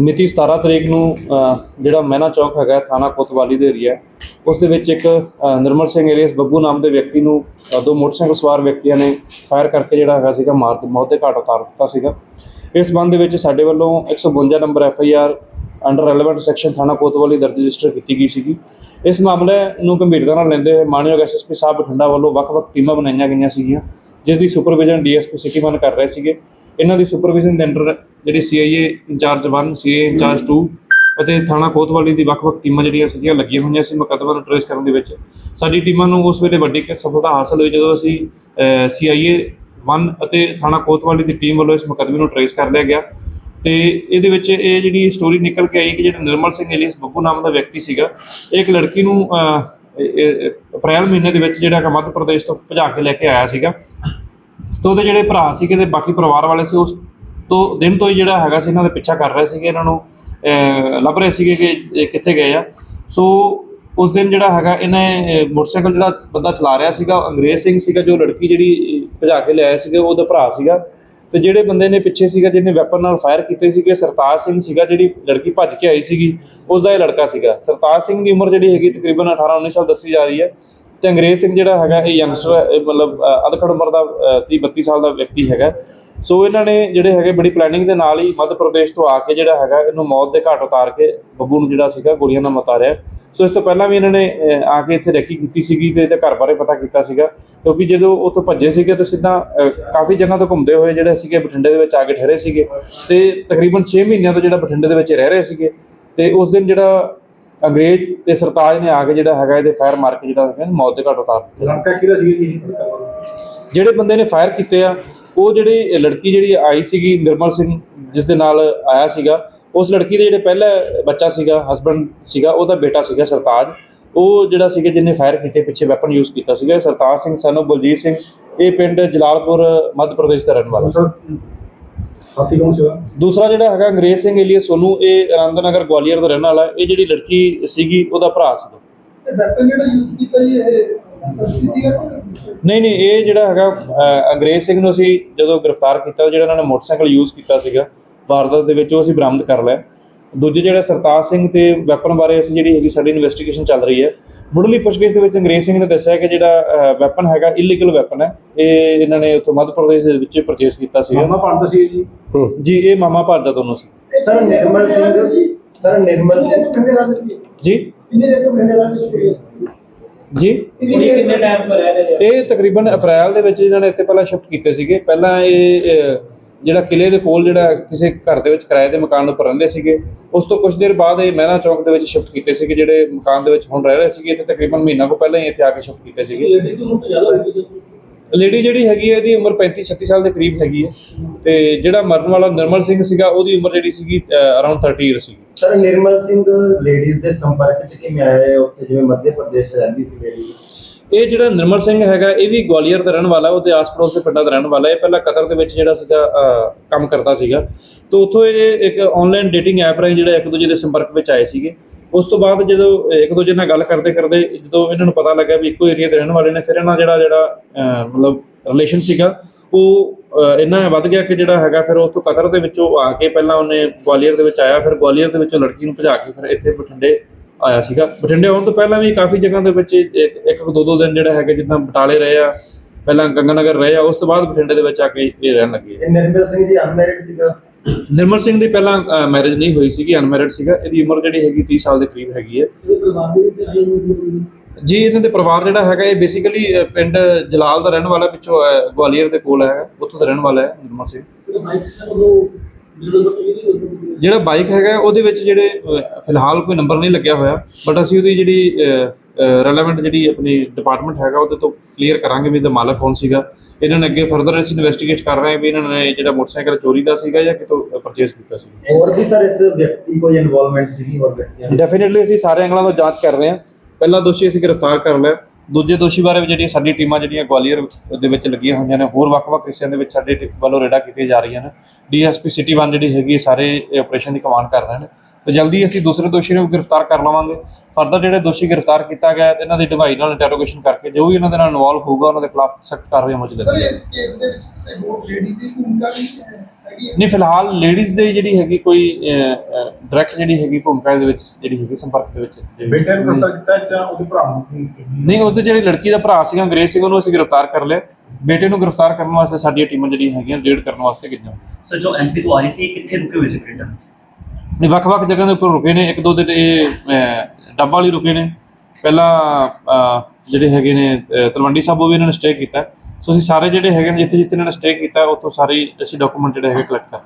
ਮਿਤੀ 17 ਤਰੀਕ ਨੂੰ ਜਿਹੜਾ ਮਹਿਨਾ ਚੌਕ ਹੈਗਾ, ਥਾਣਾ ਕੋਤਵਾਲੀ ਦੇ ਏਰੀਆ ਉਸ ਦੇ ਵਿੱਚ ਇੱਕ ਨਿਰਮਲ ਸਿੰਘ ਏਲੀਅਸ ਬੱਬੂ ਨਾਮ ਦੇ ਵਿਅਕਤੀ ਨੂੰ ਦੋ ਮੋਟਰਸਾਈਕਲ ਸਵਾਰ ਵਿਅਕਤੀਆਂ ਨੇ ਫਾਇਰ ਕਰਕੇ ਜਿਹੜਾ ਹੈਗਾ ਸੀਗਾ, ਮਾਰ ਮੌਤ ਦੇ ਘਾਟ ਉਤਾਰ ਦਿੱਤਾ ਸੀਗਾ। ਇਸ ਸੰਬੰਧ ਦੇ ਵਿੱਚ ਸਾਡੇ ਵੱਲੋਂ 152 number F I R under relevant section ਥਾਣਾ ਕੋਤਵਾਲੀ ਦਰਜ ਰਜਿਸਟਰ ਕੀਤੀ ਗਈ ਸੀਗੀ। ਇਸ ਮਾਮਲੇ ਨੂੰ ਗੰਭੀਰਤਾ ਨਾਲ ਲੈਂਦੇ ਹੋਏ ਮਾਨਯੋਗ ਐਸਐਸਪੀ ਸਾਹਿਬ ਬਠਿੰਡਾ ਵੱਲੋਂ ਵੱਖ-ਵੱਖ ਟੀਮਾਂ ਬਣਾਈਆਂ ਗਈਆਂ ਸੀਗੀਆਂ, ਜਿਸ ਦੀ ਸੁਪਰਵਿਜ਼ਨ ਡੀਐਸਪੀ ਸਿਟੀ ਵਨ ਕਰ ਰਹੇ ਸੀਗੇ। ਇਹਨਾਂ ਦੀ ਸੁਪਰਵਿਜ਼ਨ ਦੇ ਅੰਡਰ ਜਿਹੜੀ ਸੀਆਈਏ ਇੰਚਾਰਜ 1 ਸੀਏ ਇੰਚਾਰਜ 2 ਅਤੇ ਥਾਣਾ ਕੋਤਵਾਲੀ ਦੀ ਵੱਖ-ਵੱਖ ਟੀਮਾਂ ਜਿਹੜੀਆਂ ਸੀਗੀਆਂ ਲੱਗੀਆਂ ਹੋਈਆਂ ਸੀ ਮੁਕੱਦਮਾ ਨੂੰ ਟ੍ਰੇਸ ਕਰਨ ਦੇ ਵਿੱਚ। ਸਾਡੀ ਟੀਮਾਂ ਨੂੰ ਉਸ ਵੇਲੇ ਵੱਡੀ ਸਫਲਤਾ ਹਾਸਲ ਹੋਈ ਜਦੋਂ ਅਸੀਂ ਸੀਆਈਏ 1 ਅਤੇ ਥਾਣਾ ਕੋਤਵਾਲੀ ਦੀ ਟੀਮ ਵੱਲੋਂ ਇਸ ਮੁਕੱਦਮੇ ਨੂੰ ਟ੍ਰੇਸ ਕਰ ਲਿਆ ਗਿਆ। ਤੇ ਇਹਦੇ ਵਿੱਚ ਇਹ ਜਿਹੜੀ ਸਟੋਰੀ ਨਿਕਲ ਕੇ ਆਈ ਕਿ ਜਿਹੜਾ ਨਿਰਮਲ ਸਿੰਘ ਏਲੀਅਸ ਬੱਬੂ ਨਾਮ ਦਾ ਵਿਅਕਤੀ ਸੀਗਾ, ਇਹ ਇੱਕ ਲੜਕੀ ਨੂੰ ਅਪ੍ਰੈਲ ਮਹੀਨੇ ਦੇ ਵਿੱਚ ਜਿਹੜਾ ਕਿ ਮੱਧ ਪ੍ਰਦੇਸ਼ ਤੋਂ ਭਜਾ ਕੇ ਲੈ ਕੇ ਆਇਆ ਸੀਗਾ। ਤੇ ਉਹਦੇ ਜਿਹੜੇ ਭਰਾ ਸੀਗੇ ਤੇ ਬਾਕੀ ਪਰਿਵਾਰ ਵਾਲੇ ਸੀ, ਉਸ ਤੋਂ ਦਿਨ ਤੋਂ ਹੀ ਜਿਹੜਾ ਹੈਗਾ ਸੀ, ਇਹਨਾਂ ਦੇ ਪਿੱਛਾ ਕਰ ਰਹੇ ਸੀਗੇ, ਇਹਨਾਂ ਨੂੰ ਲੱਭ ਰਹੇ ਸੀਗੇ ਕਿ ਇਹ ਕਿੱਥੇ ਗਏ ਆ। ਸੋ ਉਸ ਦਿਨ ਜਿਹੜਾ ਹੈਗਾ, ਇਹਨੇ ਮੋਟਰਸਾਈਕਲ ਜਿਹੜਾ ਬੰਦਾ ਚਲਾ ਰਿਹਾ ਸੀਗਾ ਅੰਗਰੇਜ਼ ਸਿੰਘ ਸੀਗਾ, ਜੋ ਲੜਕੀ ਜਿਹੜੀ ਭਜਾ ਕੇ ਲਿਆਇਆ ਸੀਗਾ ਉਹਦਾ ਭਰਾ ਸੀਗਾ। ਤੇ ਜਿਹੜੇ ਬੰਦੇ ਨੇ ਪਿੱਛੇ ਸੀਗਾ, ਜਿਹਨੇ ਵੈਪਨ ਨਾਲ ਫਾਇਰ ਕੀਤੇ ਸੀਗੇ, ਸਰਤਾਜ ਸਿੰਘ ਸੀਗਾ, ਜਿਹੜੀ ਲੜਕੀ ਭੱਜ ਕੇ ਆਈ ਸੀਗੀ ਉਸ ਦਾ ਇਹ ਲੜਕਾ ਸੀਗਾ। ਸਰਤਾਜ ਸਿੰਘ ਦੀ ਉਮਰ ਜਿਹੜੀ ਹੈਗੀ ਤਕਰੀਬਨ 18 19 ਸਾਲ ਦੱਸੀ ਜਾ ਰਹੀ ਹੈ। ਤੇ ਅੰਗਰੇਜ਼ ਸਿੰਘ ਜਿਹੜਾ ਹੈਗਾ ਇਹ ਯੰਗਸਟਰ ਮਤਲਬ ਅਧਖੜ ਉਮਰ ਦਾ 30 32 ਸਾਲ ਦਾ ਵਿਅਕਤੀ ਹੈਗਾ। ਸੋ ਇਹਨਾਂ ਨੇ ਜਿਹੜੇ ਹੈਗੇ ਬੜੀ ਪਲੈਨਿੰਗ ਦੇ ਨਾਲ ਹੀ ਮੱਧ ਪ੍ਰਦੇਸ਼ ਤੋਂ ਆ ਕੇ ਜਿਹੜਾ ਹੈਗਾ ਇਹਨੂੰ ਮੌਤ ਦੇ ਘਾਟ ਉਤਾਰ ਕੇ ਬੱਬੂ ਨੂੰ ਜਿਹੜਾ ਸੀਗਾ ਗੋਲੀਆਂ ਨਾਲ ਮਤਾਰਿਆ ਸੋ ਇਸ ਤੋਂ ਪਹਿਲਾਂ ਵੀ ਇਹਨਾਂ ਨੇ ਆ ਕੇ ਇੱਥੇ ਰੈਕੀ ਕੀਤੀ ਸੀਗੀ ਤੇ ਇਹਦੇ ਘਰ ਬਾਰੇ ਪਤਾ ਕੀਤਾ ਸੀਗਾ। ਕਿਉਂਕਿ ਜਦੋਂ ਉੱਥੋਂ ਭੱਜੇ ਸੀਗੇ ਤਾਂ ਸਿੱਧਾ ਕਾਫੀ ਜਗ੍ਹਾ ਤੋਂ ਘੁੰਮਦੇ ਹੋਏ ਜਿਹੜੇ ਸੀਗੇ ਬਠਿੰਡੇ ਦੇ ਵਿੱਚ ਆ ਕੇ ਠਹਿਰੇ ਸੀਗੇ। ਤੇ ਤਕਰੀਬਨ 6 ਮਹੀਨਿਆਂ ਤੋਂ ਜਿਹੜਾ ਬਠਿੰਡੇ ਦੇ ਵਿੱਚ ਰਹਿ ਰਹੇ ਸੀਗੇ। ਤੇ ਉਸ ਦਿਨ ਜਿਹੜਾ ਅੰਗਰੇਜ਼ ਤੇ ਸਰਤਾਜ ਨੇ ਆ ਕੇ ਜਿਹੜਾ ਹੈਗਾ ਇਹਦੇ ਫਾਇਰ ਮਾਰ ਕੇ ਜਿਹੜਾ ਹੈਗਾ ਮੌਤ ਦੇ ਘਾਟ ਉਤਾਰ ਦਿੱਤਾ। ਲੜਕਾ ਕਿਹਦਾ ਸੀ ਜੀ? ਜਿਹੜੇ ਬੰਦੇ ਨੇ ਫਾਇਰ ਕੀਤੇ ਆ ਉਹ ਜਿਹੜੀ ਲੜਕੀ ਜਿਹੜੀ ਆਈ ਸੀਗੀ ਨਿਰਮਲ ਸਿੰਘ ਜਿਸ ਦੇ ਨਾਲ ਆਇਆ ਸੀਗਾ ਉਸ ਲੜਕੀ ਦੇ ਜਿਹੜੇ ਪਹਿਲਾ ਬੱਚਾ ਸੀਗਾ ਹਸਬੰਡ ਸੀਗਾ ਉਹਦਾ ਬੇਟਾ ਸੀਗਾ ਸਰਤਾਜ। ਉਹ ਜਿਹੜਾ ਸੀਗਾ ਜਿਹਨੇ ਫਾਇਰ ਕੀਤੇ ਪਿੱਛੇ ਵੈਪਨ ਯੂਜ਼ ਕੀਤਾ ਸੀਗਾ ਸਰਤਾਜ ਸਿੰਘ ਸਾਨੂੰ ਬਲਜੀਤ ਸਿੰਘ ਇਹ ਪਿੰਡ ਜਲਾਲਪੁਰ ਮੱਧ ਪ੍ਰਦੇਸ਼ ਦਾ ਰਹਿਣ ਵਾਲਾ ਸਾਥੀ ਕੌਣ ਸੀਗਾ? ਦੂਸਰਾ ਜਿਹੜਾ ਹੈਗਾ ਅੰਗਰੇਜ਼ ਸਿੰਘ ਏਲੀਅਸ ਸੋਨੂ ਇਹ ਆਨੰਦਨਗਰ ਗਵਾਲੀਅਰ ਦਾ ਰਹਿਣ ਵਾਲਾ ਹੈ। ਇਹ ਜਿਹੜੀ ਲੜਕੀ ਸੀਗੀ ਉਹਦਾ ਭਰਾ ਸੀਗਾ। ਇਹ ਵੈਪਨ ਜਿਹੜਾ ਯੂਜ਼ ਕੀਤਾ ਜੀ ਇਹ ਐਸਐਸਸੀ ਸੀਗਾ ਕਿ ਨਹੀਂ ਨਹੀਂ ਇਹ ਜਿਹੜਾ ਹੈਗਾ ਅਹ, ਅੰਗਰੇਜ਼ ਸਿੰਘ ਨੂੰ ਅਸੀਂ ਜਦੋਂ ਗ੍ਰਿਫਤਾਰ ਕੀਤਾ ਜਿਹੜਾ ਉਹਨਾਂ ਨੇ ਮੋਟਰਸਾਈਕਲ ਯੂਜ਼ ਕੀਤਾ ਸੀਗਾ ਵਾਰਦਾਤ ਦੇ ਵਿੱਚ ਉਹ ਅਸੀਂ ਬਰਾਮਦ ਕਰ ਲਿਆ। ਦੂਜੇ ਜਿਹੜਾ ਸਰਤਾਜ ਸਿੰਘ ਤੇ ਵੈਪਨ ਬਾਰੇ ਅਸੀਂ ਜਿਹੜੀ ਹੈਗੀ ਸਾਡੀ ਇਨਵੈਸਟੀਗੇਸ਼ਨ ਚੱਲ ਰਹੀ ਹੈ ਮੁੱਢਲੀ ਪੁੱਛਗਿੱਛ ਦੇ ਵਿੱਚ ਅੰਗਰੇਜ਼ ਸਿੰਘ ਨੇ ਦੱਸਿਆ ਕਿ ਜਿਹੜਾ ਵੈਪਨ ਹੈਗਾ ਇਲੀਗਲ ਵੈਪਨ ਹੈ। ਇਹ ਇਹਨਾਂ ਨੇ ਉੱਥੋਂ ਮੱਧ ਪ੍ਰਦੇਸ਼ ਦੇ ਵਿੱਚ ਪਰਚੇਸ ਕੀਤਾ ਸੀਗਾ। ਮਾਮਾ ਪੜਦਾ ਸੀ ਜੀ? ਜੀ ਇਹ ਮਾਮਾ ਭਾਰਦਾ ਦੋਨੋਂ ਸੀ। Sir Nirmal Singh sir Nirmal Singh. ਕਿੰਨੇ ਰਾਜ ਜੀ? ਕਿੰਨੇ ਦੇ ਤੋਂ ਕਿੰਨੇ ਰਾਜ ਵਿੱਚ ਜੀ? ਕਿੰਨੇ ਟਾਈਮ ਪਰ ਰਹਿ ਰਹੇ ਇਹ ਤਕਰੀਬਨ ਅਪ੍ਰੈਲ ਦੇ ਵਿੱਚ ਇਹਨਾਂ ਨੇ ਇੱਥੇ ਪਹਿਲਾਂ ਸ਼ਿਫਟ ਕੀਤੇ ਸੀਗੇ। ਪਹਿਲਾਂ ਇਹ ਜਿਹੜਾ ਕਿਲੇ ਦੇ ਕੋਲ ਜਿਹੜਾ ਕਿਸੇ ਘਰ ਦੇ ਵਿੱਚ ਕਿਰਾਏ ਦੇ ਮਕਾਨ ਉੱਪਰ ਰਹਿੰਦੇ ਸੀਗੇ, ਉਸ ਤੋਂ ਕੁਝ ਦੇਰ ਬਾਅਦ ਇਹ ਮਹਿਣਾ ਚੌਂਕ ਦੇ ਵਿੱਚ ਸ਼ਿਫਟ ਕੀਤੇ ਸੀਗੇ, ਜਿਹੜੇ ਮਕਾਨ ਦੇ ਵਿੱਚ ਹੁਣ ਰਹਿ ਰਹੇ ਸੀਗੇ, ਇੱਥੇ ਤਕਰੀਬਨ ਮਹੀਨਾ ਕੋ ਪਹਿਲਾਂ ਹੀ ਇੱਥੇ ਆ ਕੇ ਸ਼ਿਫਟ ਕੀਤੇ ਸੀਗੇ। ਲੇਡੀ ਦੀ ਉਮਰ ਜ਼ਿਆਦਾ ਹੋਈ ਲੇਡੀ ਜਿਹੜੀ ਹੈਗੀ ਹੈ, ਇਹਦੀ ਉਮਰ 35 36 ਸਾਲ ਦੇ ਕਰੀਬ ਹੈਗੀ ਹੈ ਤੇ ਜਿਹੜਾ ਮਰਨ ਵਾਲਾ ਨਿਰਮਲ ਸਿੰਘ ਸੀਗਾ, ਉਹਦੀ ਉਮਰ ਜਿਹੜੀ ਸੀਗੀ ਅਰਾਊਂਡ 30 ਇਅਰ ਸੀਗੀ। ਸਰ, ਨਿਰਮਲ ਸਿੰਘ ਲੇਡੀਜ਼ ਦੇ ਸੰਪਰਕ ਚ ਕਿਵੇਂ ਆਇਆ ਹੈ ਉੱਥੇ ਜਿਵੇਂ ਮੱਧ ਪ੍ਰਦੇਸ਼ 'ਚ ਰਹਿੰਦੀ ਸੀ ਲੇਡੀ ਇਹ ਜਿਹੜਾ ਨਿਰਮਲ ਸਿੰਘ ਹੈਗਾ, ਇਹ ਵੀ ਗਵਾਲੀਅਰ ਦਾ ਰਹਿਣ ਵਾਲਾ ਉਹਦੇ ਆਸ-ਪੜੋਸ ਦੇ ਪਿੰਡਾਂ ਦਾ ਰਹਿਣ ਵਾਲਾ ਇਹ ਪਹਿਲਾਂ ਕਤਰ ਦੇ ਵਿੱਚ ਜਿਹੜਾ ਸੀਗਾ ਕੰਮ ਕਰਦਾ ਸੀਗਾ। ਤੇ ਉੱਥੋਂ ਇਹ ਇੱਕ ਆਨਲਾਈਨ ਡੇਟਿੰਗ ਐਪ ਰਾਹੀਂ ਜਿਹੜਾ ਇੱਕ ਦੂਜੇ ਦੇ ਸੰਪਰਕ ਵਿੱਚ ਆਏ ਸੀਗੇ। ਉਸ ਤੋਂ ਬਾਅਦ ਜਦੋਂ ਇੱਕ ਦੂਜੇ ਨਾਲ ਗੱਲ ਕਰਦੇ ਕਰਦੇ ਜਦੋਂ ਇਹਨਾਂ ਨੂੰ ਪਤਾ ਲੱਗਾ ਵੀ ਇੱਕੋ ਏਰੀਆ ਦੇ ਰਹਿਣ ਵਾਲੇ ਨੇ, ਫਿਰ ਇਹਨਾਂ ਜਿਹੜਾ ਜਿਹੜਾ ਮਤਲਬ ਰਿਲੇਸ਼ਨ ਸੀਗਾ, ਉਹ ਇੰਨਾ ਵੱਧ ਗਿਆ ਕਿ ਜਿਹੜਾ ਹੈਗਾ, ਫਿਰ ਉੱਥੋਂ ਕਤਰ ਦੇ ਵਿੱਚੋਂ ਆ ਕੇ ਪਹਿਲਾਂ ਉਹਨੇ ਗਵਾਲੀਅਰ ਦੇ ਵਿੱਚ ਆਇਆ, ਫਿਰ ਗਵਾਲੀਅਰ ਦੇ ਵਿੱਚੋਂ ਲੜਕੀ ਨੂੰ ਭਜਾ ਕੇ ਫਿਰ ਇੱਥੇ ਬਠਿੰਡੇ ਆਇਆ ਸੀਗਾ। ਬਠਿੰਡੇ ਆਉਣ ਤੋਂ ਪਹਿਲਾਂ ਵੀ ਕਾਫੀ ਜਗ੍ਹਾ ਦੇ ਵਿੱਚ ਇੱਕ ਦੋ ਦੋ ਦਿਨ ਜਿਹੜਾ ਹੈਗਾ ਜਿੱਦਾਂ ਬਟਾਲੇ ਰਹੇ ਆ ਪਹਿਲਾਂ ਗੰਗਾਨਗਰ ਰਹੇ ਆ ਉਸ ਤੋਂ ਬਾਅਦ ਬਠਿੰਡੇ ਦੇ ਵਿੱਚ ਆ ਕੇ ਇਹ ਰਹਿਣ ਲੱਗੇ ਇਹ ਨਿਰਮਲ ਸਿੰਘ ਜੀ ਅਨਮੈਰਿਡ ਸੀਗਾ। ਨਿਰਮਲ ਸਿੰਘ ਦੀ ਪਹਿਲਾਂ ਮੈਰਿਜ ਨਹੀਂ ਹੋਈ ਸੀਗੀ ਅਨਮੈਰਿਡ ਸੀਗਾ। ਇਹਦੀ ਉਮਰ ਜਿਹੜੀ ਹੈਗੀ 30 ਸਾਲ ਦੇ ਕਰੀਬ ਹੈਗੀ ਹੈ ਜੀ? ਇਹਨਾਂ ਦੇ ਪਰਿਵਾਰ ਜਿਹੜਾ ਹੈਗਾ ਇਹ ਬੇਸਿਕਲੀ ਪਿੰਡ ਜਲਾਲ ਦਾ ਰਹਿਣ ਵਾਲਾ ਪਿੱਛੋਂ ਗਵਾਲੀਅਰ ਦੇ ਕੋਲ ਹੈਗਾ ਉੱਥੋਂ ਦਾ ਰਹਿਣ ਵਾਲਾ ਹੈ ਨਿਰਮਲ ਸਿੰਘ। ਬਾਈਕ ਸਰ ਉਹ ਜਿਹੜਾ ਬਾਈਕ ਹੈਗਾ ਉਹਦੇ ਵਿੱਚ ਜਿਹੜੇ ਅਹ, ਫਿਲਹਾਲ ਕੋਈ ਨੰਬਰ ਨਹੀਂ ਲੱਗਿਆ ਹੋਇਆ ਬਟ ਅਸੀਂ ਉਹਦੀ ਜਿਹੜੀ ਰੈਲੇਵੈਂਟ ਜਿਹੜੀ ਆਪਣੀ ਡਿਪਾਰਟਮੈਂਟ ਹੈਗਾ ਉਹਦੇ ਤੋਂ ਕਲੀਅਰ ਕਰਾਂਗੇ ਵੀ ਇਹਦਾ ਮਾਲਕ ਕੌਣ ਸੀਗਾ। ਇਹਨਾਂ ਨੇ ਅੱਗੇ ਫਰਦਰ ਅਸੀਂ ਇਨਵੈਸਟੀਗੇਟ ਕਰ ਰਹੇ ਹਾਂ ਵੀ ਇਹਨਾਂ ਨੇ ਜਿਹੜਾ ਮੋਟਰਸਾਈਕਲ ਚੋਰੀ ਦਾ ਸੀਗਾ ਜਾਂ ਕਿਤੋਂ ਪਰਚੇਸ ਕੀਤਾ ਸੀ ਹੋਰ ਵੀ ਸਰ ਇਸ ਵਿਅਕਤੀ ਕੋਈ ਇਨਵੋਲਵਮੈਂਟ ਸੀਗੀ ਹੋਰ ਵਿਅਕਤੀਆਂ ਦੀ? ਡੈਫੀਨਿਟਲੀ ਅਸੀਂ ਸਾਰੇ ਐਂਗਲਾਂ ਤੋਂ ਜਾਂਚ ਕਰ ਰਹੇ ਹਾਂ। ਪਹਿਲਾ ਦੋਸ਼ੀ ਅਸੀਂ ਗ੍ਰਿਫਤਾਰ ਕਰ ਲਿਆ। ਦੂਜੇ ਦੋਸ਼ੀ ਬਾਰੇ ਵੀ ਜਿਹੜੀਆਂ ਸਾਡੀ ਟੀਮਾਂ ਜਿਹੜੀਆਂ ਗਵਾਲੀਅਰ ਦੇ ਵਿੱਚ ਲੱਗੀਆਂ ਹੋਈਆਂ ਨੇ ਹੋਰ ਵੱਖ-ਵੱਖ ਹਿੱਸਿਆਂ ਦੇ ਵਿੱਚ ਸਾਡੇ ਵੱਲੋਂ ਰੇਡਾ ਕੀਤੀਆਂ ਜਾ ਰਹੀਆਂ ਨੇ। ਡੀਐਸਪੀ ਸਿਟੀ 1 ਜਿਹੜੀ ਹੈਗੀ ਸਾਰੇ ਆਪਰੇਸ਼ਨ ਦੀ ਕਮਾਂਡ ਕਰ ਰਹੇ ਨੇ। ਤੇ ਜਲਦੀ ਅਸੀਂ ਦੂਸਰੇ ਦੋਸ਼ੀ ਨੂੰ ਗ੍ਰਿਫਤਾਰ ਕਰ ਲਵਾਂਗੇ। ਫਰਦਰ ਜਿਹੜੇ ਦੋਸ਼ੀ ਗ੍ਰਿਫਤਾਰ ਕੀਤਾ ਗਿਆ ਤੇ ਇਹਨਾਂ ਦੀ ਡਿਵਾਈ ਨਾਲ ਇੰਟਰੋਗੇਸ਼ਨ ਕਰਕੇ ਜੋ ਵੀ ਇਹਨਾਂ ਦੇ ਨਾਲ ਇਨਵੋਲਵ ਹੋਊਗਾ ਉਹਨਾਂ ਦੇ ਖਿਲਾਫ ਸਖਤ ਕਾਰਵਾਈ ਅਮਲ ਚ ਸਰ ਇਸ ਕੇਸ ਦੇ ਵਿੱਚ ਕਿਸੇ ਹੋਰ ਲੇਡੀ ਦੀ ਭੂਮਿਕਾ ਵੀ ਹੈਗੀ ਨਹੀਂ ਫਿਲਹਾਲ ਲੇਡੀਜ਼ ਦੇ ਜਿਹੜੀ ਹੈਗੀ ਕੋਈ ਡਾਇਰੈਕਟ ਜਿਹੜੀ ਹੈਗੀ ਭੂਮਿਕਾ ਦੇ ਵਿੱਚ ਜਿਹੜੀ ਹੈਗੀ ਸੰਪਰਕ ਦੇ ਵਿੱਚ ਜਿਹੜੀ- ਬੇਟੇ ਨੂੰ ਗ੍ਰਿਫਤਾਰ ਕੀਤਾ ਹੈ ਜਾਂ ਉਹਦੇ ਭਰਾ ਨੂੰ ਨਹੀਂ ਉਸਦੇ ਜਿਹੜੀ ਲੜਕੀ ਦਾ ਭਰਾ ਸੀਗਾ ਅੰਗਰੇਜ਼ ਸਿੰਘ ਉਹਨੂੰ ਅਸੀਂ ਗ੍ਰਿਫਤਾਰ ਕਰ ਲਿਆ। ਬੇਟੇ ਨੂੰ ਗ੍ਰਿਫਤਾਰ ਕਰਨ ਵਾਸਤੇ ਸਾਡੀਆਂ ਟੀਮਾਂ ਜਿਹੜੀਆਂ ਹੈਗੀਆਂ ਰੇਡ ਕਰਨ ਵਾਸਤੇ ਗਈਆਂ। ਸਰ ਜੋ ਐਮਪੀ ਤੋਂ ਆਏ ਸੀ ਇਹ ਕਿੱਥੇ ਰੁਕੇ ਹੋਏ ਸੀ ਕੈਨੇਡਾ ਨਹੀਂ ਵੱਖ-ਵੱਖ ਜਗ੍ਹਾ ਦੇ ਉੱਪਰ ਰੁਕੇ ਨੇ। ਇੱਕ ਦੋ ਦਿਨ ਇਹ ਅਹ, ਡੱਬਾ ਵਾਲੀ ਰੁਕੇ ਨੇ। ਪਹਿਲਾਂ ਅਹ, ਜਿਹੜੇ ਹੈਗੇ ਨੇ ਅਹ, ਤਲਵੰਡੀ ਸਾਬੋ ਵੀ ਇਹਨਾਂ ਨੇ ਸਟੇ ਕੀਤਾ। ਸੋ ਅਸੀਂ ਸਾਰੇ ਜਿਹੜੇ ਹੈਗੇ ਨੇ ਜਿੱਥੇ ਜਿੱਥੇ ਇਹਨਾਂ ਨੇ ਸਟੇ ਕੀਤਾ ਉੱਥੋਂ ਸਾਰੇ ਅਸੀਂ ਡਾਕੂਮੈਂਟ ਜਿਹੜੇ ਹੈਗੇ ਕਲੈਕਟ ਕਰ